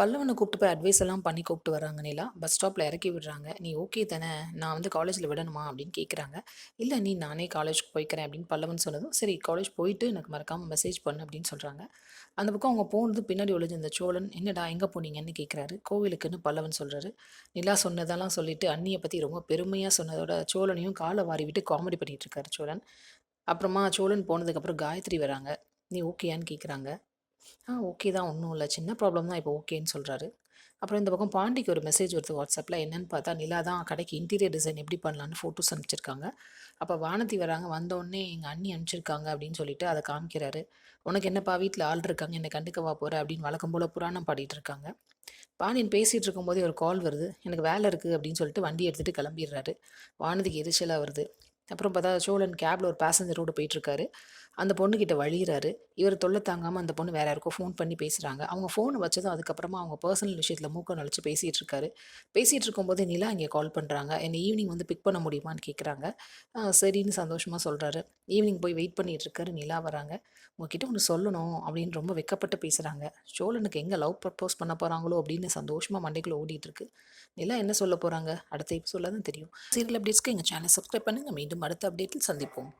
பல்லவனை கூப்பிட்டு போய் அட்வைஸ் எல்லாம் பண்ணி கூப்பிட்டு வராங்க நிலா. பஸ் ஸ்டாப்பில் இறக்கி விடுறாங்க. "நீ ஓகே தானே? நான் வந்து காலேஜில் விடணுமா?" அப்படின்னு கேட்குறாங்க. இல்லை நீ நானே காலேஜ்க்கு போய்க்கிறேன்" அப்படின்னு பல்லவன் சொன்னதும், "சரி காலேஜ் போயிட்டு எனக்கு மறக்காமல் மெசேஜ் பண்ணு" அப்படின்னு சொல்கிறாங்க அந்த பக்கம் அவங்க போனது பின்னாடி ஒளிஞ்சிருந்த சோழன், "என்னடா எங்கே போனீங்கன்னு?" கேட்குறாரு. "கோவிலுக்குன்னு" பல்லவன் சொல்கிறாரு நிலா சொன்னதெல்லாம் சொல்லிட்டு அண்ணியை பற்றி ரொம்ப பெருமையாக சொன்னதோட, சோழனையும் காலை வாரி விட்டு காமெடி பண்ணிட்டு இருக்காரு சோழன். அப்புறமா சோழன் போனதுக்கப்புறம் காயத்ரி வராங்க. "நீ ஓகேயான்னு?" கேட்குறாங்க. "ஆ ஓகே தான். ஒன்றும் இல்லை சின்ன ப்ராப்ளம் தான். இப்போ ஓகேன்னு" சொல்றாரு. அப்புறம் இந்த பக்கம் பாண்டிக்கு ஒரு மெசேஜ் வருது வாட்ஸ்அப்ல. என்னன்னு பார்த்தா, நிலா தான் கடைக்கு இன்டீரியர் டிசைன் எப்படி பண்ணலான்னு ஃபோட்டோஸ் அனுப்பிச்சிருக்காங்க. அப்ப வானதி வராங்க. வந்தோனே எங்க அண்ணி அனுப்பிச்சிருக்காங்க அப்படின்னு சொல்லிட்டு அத காமிக்கிறாரு. "உனக்கு என்னப்பா வீட்ல ஆள் இருக்காங்க. என்ன கண்டுக்கவா போற?" அப்படின்னு வழக்கம் போல புராணம் பாடிட்டு இருக்காங்க. பாண்டியன் பேசிட்டு இருக்கும்போதே ஒரு கால் வருது. "எனக்கு வேலை இருக்கு" அப்படின்னு சொல்லிட்டு வண்டி எடுத்துட்டு கிளம்பிடுறாரு. வானதிக்கு எரிச்சலா வருது. அப்புறம் பார்த்தா சோழன் கேபில் ஒரு பேசஞ்சரோடு போயிட்டுருக்காரு. அந்த பொண்ணுக்கிட்ட வழிகிறாரு இவர் தொல்லை தாங்காமல் அந்த பொண்ணு வேற யாருக்கோ ஃபோன் பண்ணி பேசுகிறாங்க அவங்க ஃபோனை வச்சதும் அதுக்கப்புறமா அவங்க பர்சனல் விஷயத்தில் மூக்கம் நுழைச்சு பேசிகிட்டு இருக்காரு. பேசிகிட்டு இருக்கும்போதே நிலா இங்கே கால் பண்ணுறாங்க என்னை ஈவினிங் வந்து பிக் பண்ண முடியுமான்னு கேட்குறாங்க. சரின்னு சந்தோஷமாக சொல்கிறாரு ஈவினிங் போய் வெயிட் பண்ணிகிட்டு இருக்காரு. நிலா வராங்க. "உங்ககிட்ட ஒன்று சொல்லணும்" அப்படின்னு ரொம்ப வெட்கப்பட்டு பேசுகிறாங்க சோழனுக்கு எங்கே லவ் ப்ரப்போஸ் பண்ண போகிறாங்களோ அப்படின்னு சந்தோஷமாக மண்டைக்குள்ளே ஓடிட்டுருக்கு நிலா என்ன சொல்ல போகிறாங்க அடுத்த எபிசோட்ல தான் தெரியும். சீரியல் அப்டேட்ஸ்க்கு எங்கள் சேனல் சப்ஸ்கிரைப் பண்ணுங்க. மீண்டும் அடுத்த அப்டேட்டில் சந்திப்போம்.